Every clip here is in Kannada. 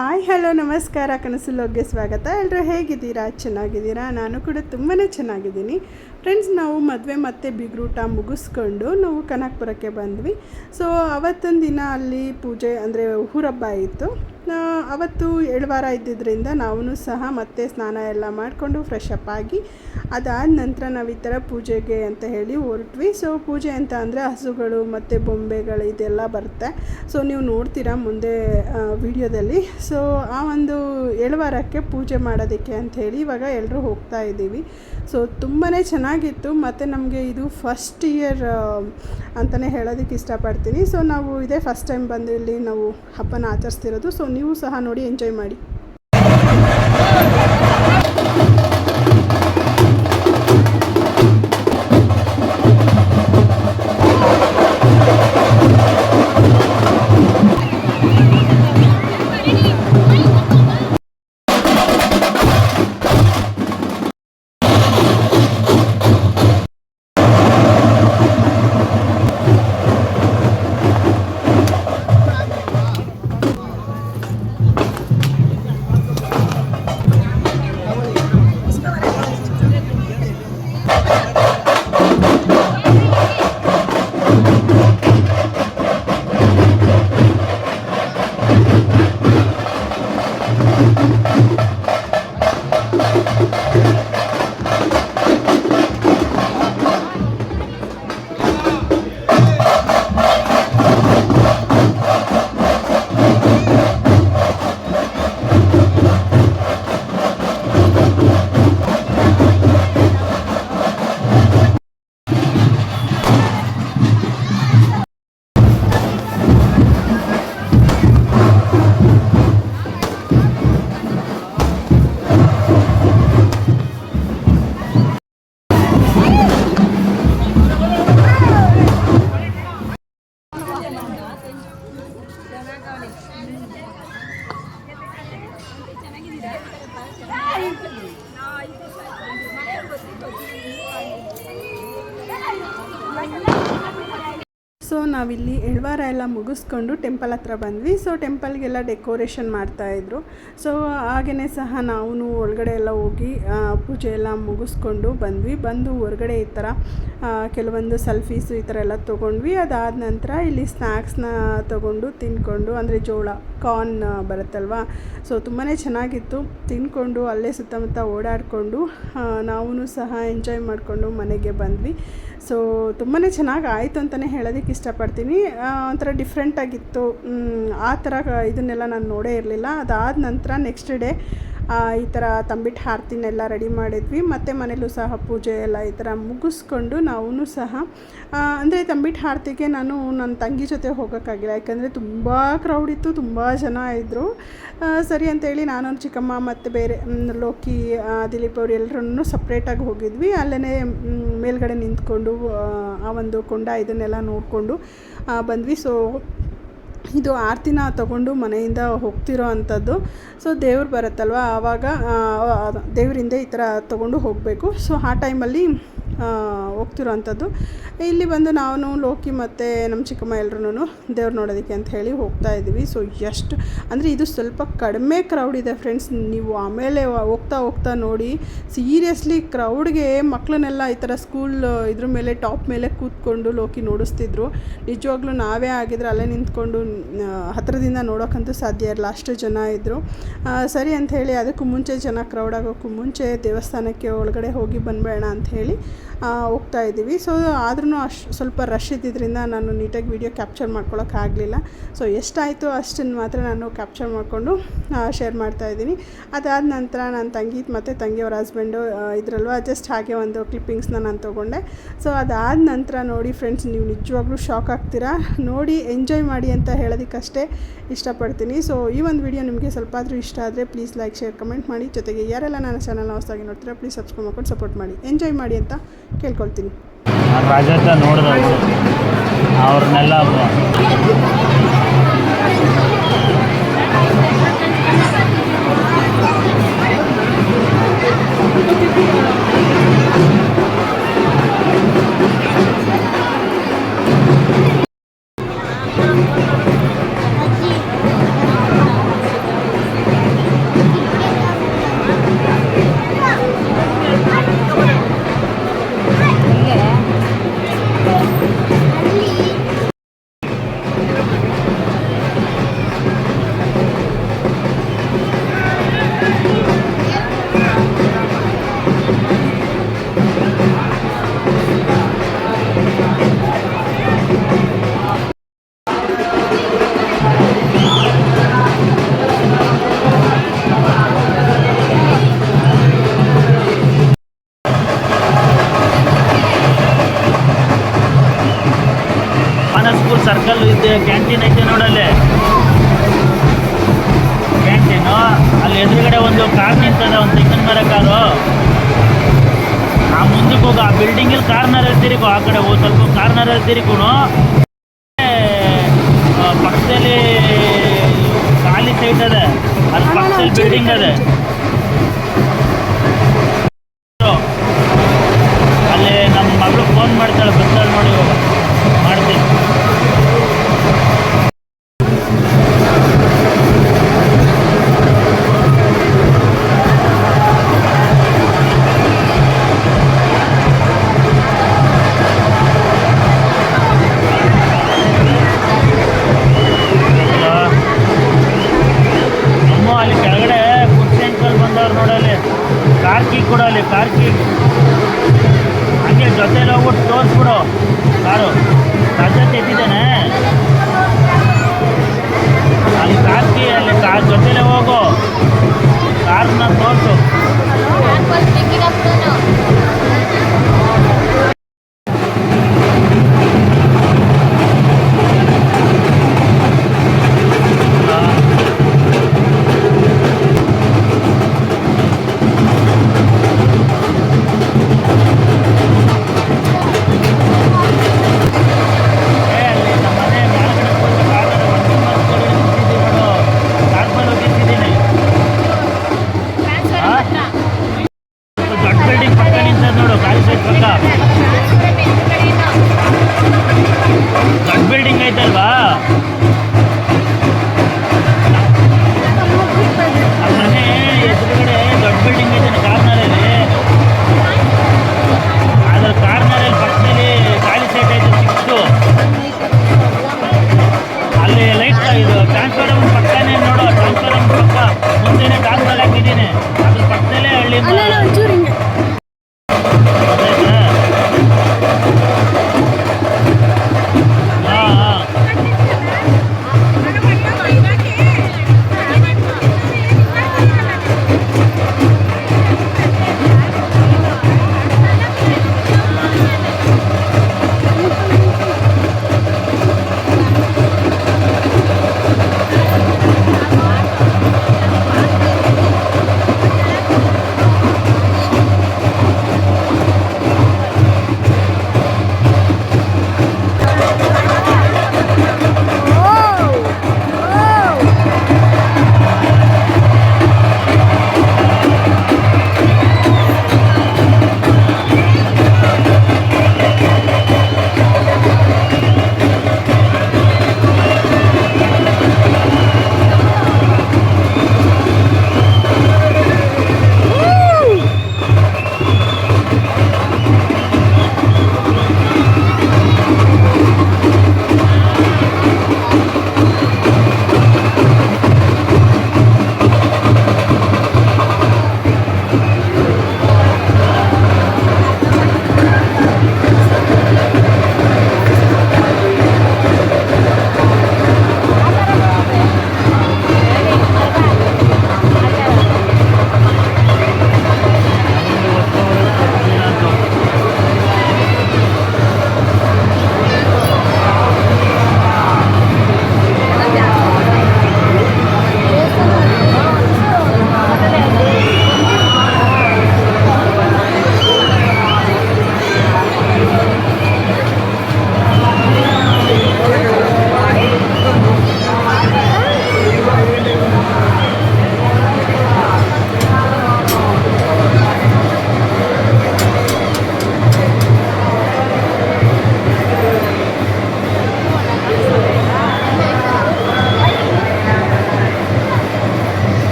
ಹಾಯ್, ಹಲೋ, ನಮಸ್ಕಾರ, ಕನಸು ಲೋಗ್ಗೆ ಸ್ವಾಗತ. ಎಲ್ಲರೂ ಹೇಗಿದ್ದೀರಾ? ಚೆನ್ನಾಗಿದ್ದೀರಾ? ನಾನು ಕೂಡ ತುಂಬಾ ಚೆನ್ನಾಗಿದ್ದೀನಿ. ಫ್ರೆಂಡ್ಸ್ ನಾವು ಮದುವೆ ಮತ್ತು ಬಿಗ್ರೂಟ ಮುಗಿಸ್ಕೊಂಡು ನಾವು ಕನಕಪುರಕ್ಕೆ ಬಂದ್ವಿ. ಸೊ ಅವತ್ತೊಂದು ದಿನ ಅಲ್ಲಿ ಪೂಜೆ, ಅಂದರೆ ಊರಬ್ಬ ಇತ್ತು. ಅವತ್ತು ಎಳ್ವಾರ ಇದ್ದಿದ್ದರಿಂದ ನಾವು ಸಹ ಮತ್ತೆ ಸ್ನಾನ ಎಲ್ಲ ಮಾಡಿಕೊಂಡು ಫ್ರೆಶ್ ಅಪ್ ಆಗಿ ಅದಾದ ನಂತರ ನಾವು ಈ ಥರ ಪೂಜೆಗೆ ಅಂತ ಹೇಳಿ ಹೊರಟ್ವಿ. ಸೊ ಪೂಜೆ ಅಂತ ಅಂದರೆ ಹಸುಗಳು ಮತ್ತು ಬೊಂಬೆಗಳು ಇದೆಲ್ಲ ಬರುತ್ತೆ. ಸೊ ನೀವು ನೋಡ್ತೀರಾ ಮುಂದೆ ವಿಡಿಯೋದಲ್ಲಿ. ಸೊ ಆ ಒಂದು ಎಳ್ವಾರಕ್ಕೆ ಪೂಜೆ ಮಾಡೋದಕ್ಕೆ ಅಂತ ಹೇಳಿ ಇವಾಗ ಎಲ್ಲರೂ ಹೋಗ್ತಾ ಇದ್ದೀವಿ. ಸೊ ತುಂಬಾ ಚೆನ್ನಾಗಿತ್ತು. ಮತ್ತು ನಮಗೆ ಇದು ಫಸ್ಟ್ ಇಯರ್ ಅಂತಲೇ ಹೇಳೋದಕ್ಕೆ ಇಷ್ಟಪಡ್ತೀನಿ. ಸೊ ನಾವು ಇದೇ ಫಸ್ಟ್ ಟೈಮ್ ಬಂದು ಇಲ್ಲಿ ನಾವು ಹಬ್ಬನ ಆಚರಿಸ್ತಿರೋದು. ಸೊ ನೀವು ಸಹ ನೋಡಿ ಎಂಜಾಯ್ ಮಾಡಿ. ನಾವಿಲ್ಲಿ ಎಳ್ವಾರ ಎಲ್ಲ ಮುಗಿಸ್ಕೊಂಡು ಟೆಂಪಲ್ ಹತ್ರ ಬಂದ್ವಿ. ಸೊ ಟೆಂಪಲ್ಗೆಲ್ಲ ಡೆಕೋರೇಷನ್ ಮಾಡ್ತಾಯಿದ್ರು ಸೊ ಹಾಗೆಯೇ ಸಹ ನಾವು ಒಳಗಡೆ ಎಲ್ಲ ಹೋಗಿ ಪೂಜೆ ಎಲ್ಲ ಮುಗಿಸ್ಕೊಂಡು ಬಂದ್ವಿ. ಬಂದು ಹೊರಗಡೆ ಈ ಥರ ಕೆಲವೊಂದು ಸೆಲ್ಫೀಸು ಈ ಥರ ಎಲ್ಲ ತೊಗೊಂಡ್ವಿ. ಅದಾದ ನಂತರ ಇಲ್ಲಿ ಸ್ನ್ಯಾಕ್ಸ್ನ ತೊಗೊಂಡು ತಿನ್ಕೊಂಡು, ಅಂದರೆ ಜೋಳ ಕಾರ್ನ್ ಬರುತ್ತಲ್ವಾ? ಸೊ ತುಂಬಾ ಚೆನ್ನಾಗಿತ್ತು. ತಿನ್ಕೊಂಡು, ಅಲ್ಲೇ ಸುತ್ತಮುತ್ತ ಓಡಾಡಿಕೊಂಡು ನಾವು ಸಹ ಎಂಜಾಯ್ ಮಾಡಿಕೊಂಡು ಮನೆಗೆ ಬಂದ್ವಿ. ಸೊ ತುಂಬಾ ಚೆನ್ನಾಗಿ ಆಯಿತು ಅಂತಲೇ ಹೇಳೋದಕ್ಕೆ ಇಷ್ಟಪಡ್ತೀನಿ. ಒಂಥರ ಡಿಫ್ರೆಂಟಾಗಿತ್ತು ಆ ಥರ ಇದನ್ನೆಲ್ಲ ನಾನು ನೋಡೇ ಇರಲಿಲ್ಲ. ಅದಾದ ನಂತರ ನೆಕ್ಸ್ಟ್ ಡೇ ಈ ಥರ ತಂಬಿಟ್ಟು ಹಾರ್ತಿನೆಲ್ಲ ರೆಡಿ ಮಾಡಿದ್ವಿ. ಮತ್ತು ಮನೇಲೂ ಸಹ ಪೂಜೆ ಎಲ್ಲ ಈ ಥರ ಮುಗಿಸ್ಕೊಂಡು ನಾವು ಸಹ ಅಂದರೆ ತಂಬಿಟ್ಟು ಹಾರ್ತಿಗೆ ನಾನು ನನ್ನ ತಂಗಿ ಜೊತೆ ಹೋಗೋಕ್ಕಾಗಿಲ್ಲ. ಯಾಕಂದರೆ ತುಂಬ ಕ್ರೌಡ್ ಇತ್ತು, ತುಂಬ ಜನ ಇದ್ದರು ಸರಿ ಅಂತೇಳಿ ನಾನು ಚಿಕ್ಕಮ್ಮ ಮತ್ತು ಬೇರೆ ಲೋಕಿ ದಿಲೀಪ್ ಅವರು ಎಲ್ಲರನ್ನೂ ಸಪ್ರೇಟಾಗಿ ಹೋಗಿದ್ವಿ. ಅಲ್ಲೇ ಮೇಲ್ಗಡೆ ನಿಂತ್ಕೊಂಡು, ಆ ಒಂದು ಕೊಂಡ ಇದನ್ನೆಲ್ಲ ನೋಡಿಕೊಂಡು ಬಂದ್ವಿ. ಸೊ ಇದು ಆರತಿನ ತಗೊಂಡು ಮನೆಯಿಂದ ಹೋಗ್ತಿರೋ ಅಂಥದ್ದು. ಸೊ, ದೇವ್ರು ಬರುತ್ತಲ್ವ? ಆವಾಗ ದೇವರಿಂದ ಈ ಥರ ತಗೊಂಡು ಹೋಗಬೇಕು. ಸೊ, ಆ ಟೈಮಲ್ಲಿ ಹೋಗ್ತಿರೋ ಅಂಥದ್ದು ಇಲ್ಲಿ ಬಂದು ನಾನು, ಲೋಕಿ ಮತ್ತು ನಮ್ಮ ಚಿಕ್ಕಮ್ಮ ಎಲ್ಲರೂ ದೇವ್ರು ನೋಡೋದಕ್ಕೆ ಅಂತ ಹೇಳಿ ಹೋಗ್ತಾ ಇದ್ದೀವಿ. ಸೊ ಎಷ್ಟು, ಅಂದರೆ ಇದು ಸ್ವಲ್ಪ ಕಡಿಮೆ ಕ್ರೌಡ್ ಇದೆ ಫ್ರೆಂಡ್ಸ್ ನೀವು ಆಮೇಲೆ ಹೋಗ್ತಾ ಹೋಗ್ತಾ ನೋಡಿ ಸೀರಿಯಸ್ಲಿ ಕ್ರೌಡ್ಗೆ ಮಕ್ಕಳನ್ನೆಲ್ಲ ಈ ಥರ ಸ್ಕೂಲ್ ಇದ್ರ ಮೇಲೆ ಟಾಪ್ ಮೇಲೆ ಕೂತ್ಕೊಂಡು ಲೋಕಿ ನೋಡಿಸ್ತಿದ್ರು. ನಿಜವಾಗ್ಲೂ ನಾವೇ ಆಗಿದ್ರೆ ಅಲ್ಲೇ ನಿಂತ್ಕೊಂಡು ಹತ್ತಿರದಿಂದ ನೋಡೋಕ್ಕಂತೂ ಸಾಧ್ಯ ಇರಲ್ಲ. ಅಷ್ಟು ಜನ ಇದ್ದರು ಸರಿ ಅಂತ ಹೇಳಿ, ಅದಕ್ಕೂ ಮುಂಚೆ ಜನ ಕ್ರೌಡ್ ಆಗೋಕ್ಕೂ ಮುಂಚೆ ದೇವಸ್ಥಾನಕ್ಕೆ ಒಳಗಡೆ ಹೋಗಿ ಬಂದ್ಬೇಡ ಅಂತ ಹೇಳಿ ಹೋಗ್ತಾ ಇದ್ದೀವಿ. ಸೊ ಆದ್ರೂ ಅಷ್ಟು ಸ್ವಲ್ಪ ರಶ್ ಇದ್ದಿದ್ದರಿಂದ ನಾನು ನೀಟಾಗಿ ವಿಡಿಯೋ ಕ್ಯಾಪ್ಚರ್ ಮಾಡ್ಕೊಳ್ಳೋಕ್ಕಾಗಲಿಲ್ಲ ಸೊ ಎಷ್ಟಾಯಿತು ಅಷ್ಟನ್ನು ಮಾತ್ರ ನಾನು ಕ್ಯಾಪ್ಚರ್ ಮಾಡಿಕೊಂಡು ಶೇರ್ ಮಾಡ್ತಾ ಇದ್ದೀನಿ. ಅದಾದ ನಂತರ ನನ್ನ ತಂಗಿ ಮತ್ತು ತಂಗಿಯವ್ರ ಹಸ್ಬೆಂಡು ಇದರಲ್ವ ಜಸ್ಟ್ ಹಾಗೆ ಒಂದು ಕ್ಲಿಪ್ಪಿಂಗ್ಸ್ನ ನಾನು ತೊಗೊಂಡೆ. ಸೊ ಅದಾದ ನಂತರ ನೋಡಿ ಫ್ರೆಂಡ್ಸ್ ನೀವು ನಿಜವಾಗ್ಲೂ ಶಾಕ್ ಆಗ್ತೀರಾ? ನೋಡಿ ಎಂಜಾಯ್ ಮಾಡಿ ಅಂತ ಹೇಳೋದಕ್ಕಷ್ಟೇ ಇಷ್ಟಪಡ್ತೀನಿ. ಸೊ ಈ ಒಂದು ವಿಡಿಯೋ ನಿಮಗೆ ಸ್ವಲ್ಪ ಆದರೂ ಇಷ್ಟ ಆದರೆ ಪ್ಲೀಸ್ ಲೈಕ್ ಶೇರ್ ಕಮೆಂಟ್ ಮಾಡಿ. ಜೊತೆಗೆ ಯಾರೆಲ್ಲ ನನ್ನ ಚಾನಲ್ನ ಹೊಸದಾಗಿ ನೋಡ್ತೀರಾ ಪ್ಲೀಸ್ ಸಬ್ಸ್ಕ್ರೈಬ್ ಮಾಡ್ಕೊಂಡು ಸಪೋರ್ಟ್ ಮಾಡಿ. ಎಂಜಾಯ್ ಮಾಡಿ ಅಂತ ಕೇಳ್ಕೊಳ್ತೀನಿ. ರಜತ ನೋಡಿದವರು ಅವ್ರನ್ನೆಲ್ಲ ಎಲ್ಲರಿಗೂ ಪಕ್ಕದಲ್ಲಿ ಖಾಲಿ ಸೈಟ್ ಅದೇ. ಅಲ್ಲಿ ಪಕ್ಕದಲ್ಲಿ ಬಿಲ್ಡಿಂಗ್ ಅದೇ. ಅಲ್ಲಿ ನಮ್ಮ ಮಗಳು ಫೋನ್ ಮಾಡ್ತಾಳೆ ಬರ್ತಾಳೆ ನೋಡಿ ಬಿಲ್ಡಿಂಗ್ ಪಕ್ಕದಿಂದ ನೋಡು ಖಾಲಿ ಸೈಡ್ ಪಕ್ಕ. ದೊಡ್ಡ ಬಿಲ್ಡಿಂಗ್ ಐತಲ್ವಾ? ಮನೆ ಎದುರುಗಡೆ ದೊಡ್ಡ ಬಿಲ್ಡಿಂಗ್ ಐತೆ ಕಾರ್ನರಲ್ಲಿ ಆದ್ರೆ ಕಾರ್ನರಲ್ಲಿ ಪಕ್ಕದಲ್ಲಿ ಖಾಲಿ ಸೈಟ್ ಐತೆ ಸಿಕ್ತು ಅಲ್ಲಿ ಲೈಟ್ ಇದು ಟ್ರಾನ್ಸ್ಫಾರಮ್ ಪಕ್ಕನೇ ನೋಡು ಟ್ರಾನ್ಸ್ಫಾರಮ್ ಪಕ್ಕ. ಮುಂದೆನೇ ಟ್ರಾನ್ಸ್ಫರ್ ಹಾಕಿದ್ದೀನಿ. ಅದ್ರ ಪಕ್ಕದಲ್ಲೇ ಹಳ್ಳಿ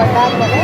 espaldar.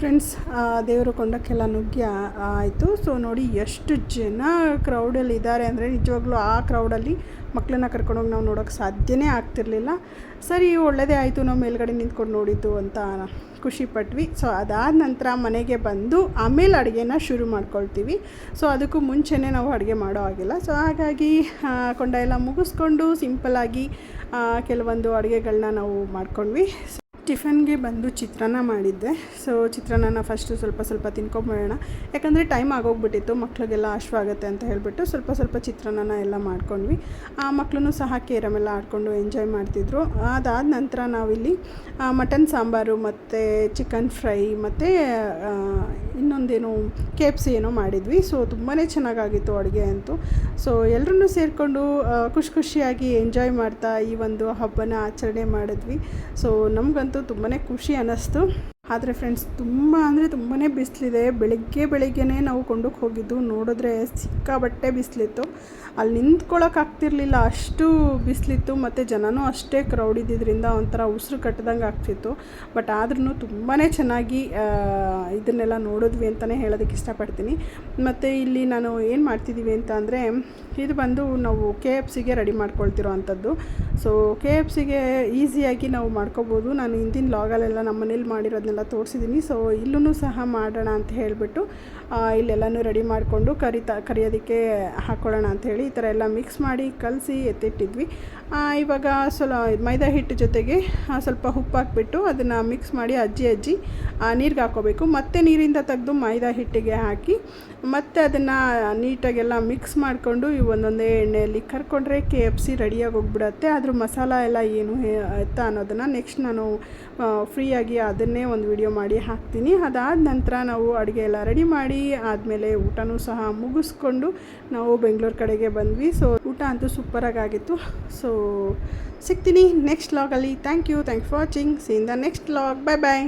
ಫ್ರೆಂಡ್ಸ್ ದೇವರ ಕೊಂಡಕ್ಕೆಲ್ಲ ನುಗ್ಗಿ ಆಯಿತು. ಸೊ ನೋಡಿ ಎಷ್ಟು ಜನ ಕ್ರೌಡಲ್ಲಿ ಇದ್ದಾರೆ ಅಂದರೆ ನಿಜವಾಗ್ಲೂ ಆ ಕ್ರೌಡಲ್ಲಿ ಮಕ್ಕಳನ್ನ ಕರ್ಕೊಂಡೋಗಿ ನಾವು ನೋಡೋಕ್ಕೆ ಸಾಧ್ಯನೇ ಆಗ್ತಿರ್ಲಿಲ್ಲ. ಸರಿ ಒಳ್ಳೆಯದೇ ಆಯಿತು. ನಾವು ಮೇಲ್ಗಡೆ ನಿಂತ್ಕೊಂಡು ನೋಡಿದ್ದು ಅಂತ ಖುಷಿ ಪಟ್ವಿ. ಸೊ ಅದಾದ ನಂತರ ಮನೆಗೆ ಬಂದು ಆಮೇಲೆ ಅಡುಗೆನ ಶುರು ಮಾಡ್ಕೊಳ್ತೀವಿ. ಸೊ ಅದಕ್ಕೂ ಮುಂಚೆನೇ ನಾವು ಅಡುಗೆ ಮಾಡೋ ಆಗಿಲ್ಲ ಸೊ ಹಾಗಾಗಿ ಕೊಂಡ ಎಲ್ಲ ಮುಗಿಸ್ಕೊಂಡು ಸಿಂಪಲ್ಲಾಗಿ ಕೆಲವೊಂದು ಅಡುಗೆಗಳನ್ನ ನಾವು ಮಾಡ್ಕೊಂಡ್ವಿ. ಟಿಫನ್ಗೆ ಬಂದು ಚಿತ್ರಾನ್ನ ಮಾಡಿದ್ದೆ. ಸೊ ಚಿತ್ರಾನ್ನ ಫಸ್ಟು ಸ್ವಲ್ಪ ಸ್ವಲ್ಪ ತಿನ್ಕೊಂಬಿಡೋಣ ಯಾಕಂದರೆ ಟೈಮ್ ಆಗೋಗ್ಬಿಟ್ಟಿತ್ತು. ಮಕ್ಳಿಗೆಲ್ಲ ಆಗುತ್ತೆ ಅಂತ ಹೇಳಿಬಿಟ್ಟು ಸ್ವಲ್ಪ ಸ್ವಲ್ಪ ಚಿತ್ರಾನ್ನ ಎಲ್ಲ ಮಾಡ್ಕೊಂಡ್ವಿ. ಆ ಮಕ್ಕಳು ಸಹ ಕೇರಮೆಲ್ಲ ಆಡಿಕೊಂಡು ಎಂಜಾಯ್ ಮಾಡ್ತಿದ್ರು. ಅದಾದ ನಂತರ ನಾವಿಲ್ಲಿ ಮಟನ್ ಸಾಂಬಾರು ಮತ್ತು ಚಿಕನ್ ಫ್ರೈ ಮತ್ತು ಇನ್ನೊಂದೇನು ಸಿ ಏನೋ ಮಾಡಿದ್ವಿ. ಸೊ ತುಂಬಾ ಚೆನ್ನಾಗಾಗಿತ್ತು ಅಡುಗೆ ಅಂತೂ. ಸೊ ಎಲ್ಲರೂ ಸೇರಿಕೊಂಡು ಖುಷಿ ಖುಷಿಯಾಗಿ ಎಂಜಾಯ್ ಮಾಡ್ತಾ ಈ ಒಂದು ಹಬ್ಬನ ಆಚರಣೆ ಮಾಡಿದ್ವಿ. ಸೊ ನಮಗಂತೂ ತುಂಬಾ ಖುಷಿ ಅನ್ನಿಸ್ತು. ಆದರೆ ಫ್ರೆಂಡ್ಸ್ ತುಂಬ ಅಂದರೆ ತುಂಬಾ ಬಿಸಿಲಿದೆ. ಬೆಳಗ್ಗೆ ಬೆಳಿಗ್ಗೆನೇ ನಾವು ಕೊಂಡಕ್ಕೆ ಹೋಗಿದ್ದು. ನೋಡಿದ್ರೆ ಸಿಕ್ಕಾಬಟ್ಟೆ ಬಿಸಿಲಿತ್ತು. ಅಲ್ಲಿ ನಿಂತ್ಕೊಳ್ಳೋಕೆ ಆಗ್ತಿರ್ಲಿಲ್ಲ. ಅಷ್ಟು ಬಿಸಿಲಿತ್ತು. ಮತ್ತು ಜನನೂ ಅಷ್ಟೇ ಕ್ರೌಡ್ ಇದ್ದಿದ್ದರಿಂದ ಒಂಥರ ಉಸಿರು ಕಟ್ಟದಂಗೆ ಆಗ್ತಿತ್ತು. ಬಟ್ ಆದ್ರೂ ತುಂಬಾ ಚೆನ್ನಾಗಿ ಇದನ್ನೆಲ್ಲ ನೋಡಿದ್ವಿ ಅಂತಲೇ ಹೇಳೋದಕ್ಕೆ ಇಷ್ಟಪಡ್ತೀನಿ. ಮತ್ತು ಇಲ್ಲಿ ನಾನು ಏನು ಮಾಡ್ತಿದ್ದೀವಿ ಅಂತ ಅಂದರೆ, ಇದು ಬಂದು ನಾವು ಕೆ ಎಫ್ ಸಿಗೆ ರೆಡಿ ಮಾಡ್ಕೊಳ್ತಿರೋ ಅಂಥದ್ದು. ಸೊ ಕೆ ಎಫ್ ಸಿಗೆ ಈಸಿಯಾಗಿ ನಾವು ಮಾಡ್ಕೋಬೋದು. ನಾನು ಹಿಂದಿನ ಲಾಗಲ್ಲೆಲ್ಲ ನಮ್ಮ ಮನೇಲಿ ಮಾಡಿರೋದನ್ನೆಲ್ಲ ತೋರಿಸಿದ್ದೀನಿ. ಸೊ ಇಲ್ಲೂ ಸಹ ಮಾಡೋಣ ಅಂತ ಹೇಳಿಬಿಟ್ಟು ಇಲ್ಲೆಲ್ಲನೂ ರೆಡಿ ಮಾಡಿಕೊಂಡು ಕರಿತಾ, ಕರಿಯೋದಕ್ಕೆ ಹಾಕ್ಕೊಳ್ಳೋಣ ಅಂಥೇಳಿ ಈ ಥರ ಎಲ್ಲ ಮಿಕ್ಸ್ ಮಾಡಿ ಕಲಸಿ ಎತ್ತಿಟ್ಟಿದ್ವಿ. ಇವಾಗ ಸ್ವಲ್ಪ ಮೈದಾ ಹಿಟ್ಟು ಜೊತೆಗೆ ಸ್ವಲ್ಪ ಉಪ್ಪು ಹಾಕ್ಬಿಟ್ಟು ಅದನ್ನು ಮಿಕ್ಸ್ ಮಾಡಿ ಅಜ್ಜಿ ಅಜ್ಜಿ ನೀರಿಗೆ ಹಾಕ್ಕೋಬೇಕು. ಮತ್ತೆ ನೀರಿಂದ ತೆಗೆದು ಮೈದಾ ಹಿಟ್ಟಿಗೆ ಹಾಕಿ, ಮತ್ತೆ ಅದನ್ನು ನೀಟಾಗೆಲ್ಲ ಮಿಕ್ಸ್ ಮಾಡಿಕೊಂಡು ಈ ಒಂದೊಂದೇ ಎಣ್ಣೆಯಲ್ಲಿ ಕರ್ಕೊಂಡ್ರೆ ಕೆ ಎಫ್ ಸಿ ರೆಡಿಯಾಗಿ ಹೋಗ್ಬಿಡತ್ತೆ. ಅದ್ರ ಮಸಾಲ ಎಲ್ಲ ಏನು ಎತ್ತ ಅನ್ನೋದನ್ನು ನೆಕ್ಸ್ಟ್ ನಾನು ಫ್ರೀಯಾಗಿ ಅದನ್ನೇ ಒಂದು ವಿಡಿಯೋ ಮಾಡಿ ಹಾಕ್ತೀನಿ. ಅದಾದ ನಂತರ ನಾವು ಅಡುಗೆ ಎಲ್ಲ ರೆಡಿ ಮಾಡಿ ಆದಮೇಲೆ ಊಟನೂ ಸಹ ಮುಗಿಸ್ಕೊಂಡು ನಾವು ಬೆಂಗಳೂರು ಕಡೆಗೆ ಬಂದ್ವಿ. ಸೊ ಊಟ ಅಂತೂ ಸೂಪರಾಗಿ ಆಗಿತ್ತು ಸೊ ಸಿಗ್ತೀನಿ next ಲಾಗಲ್ಲಿ thank you thank for watching see in the next log bye bye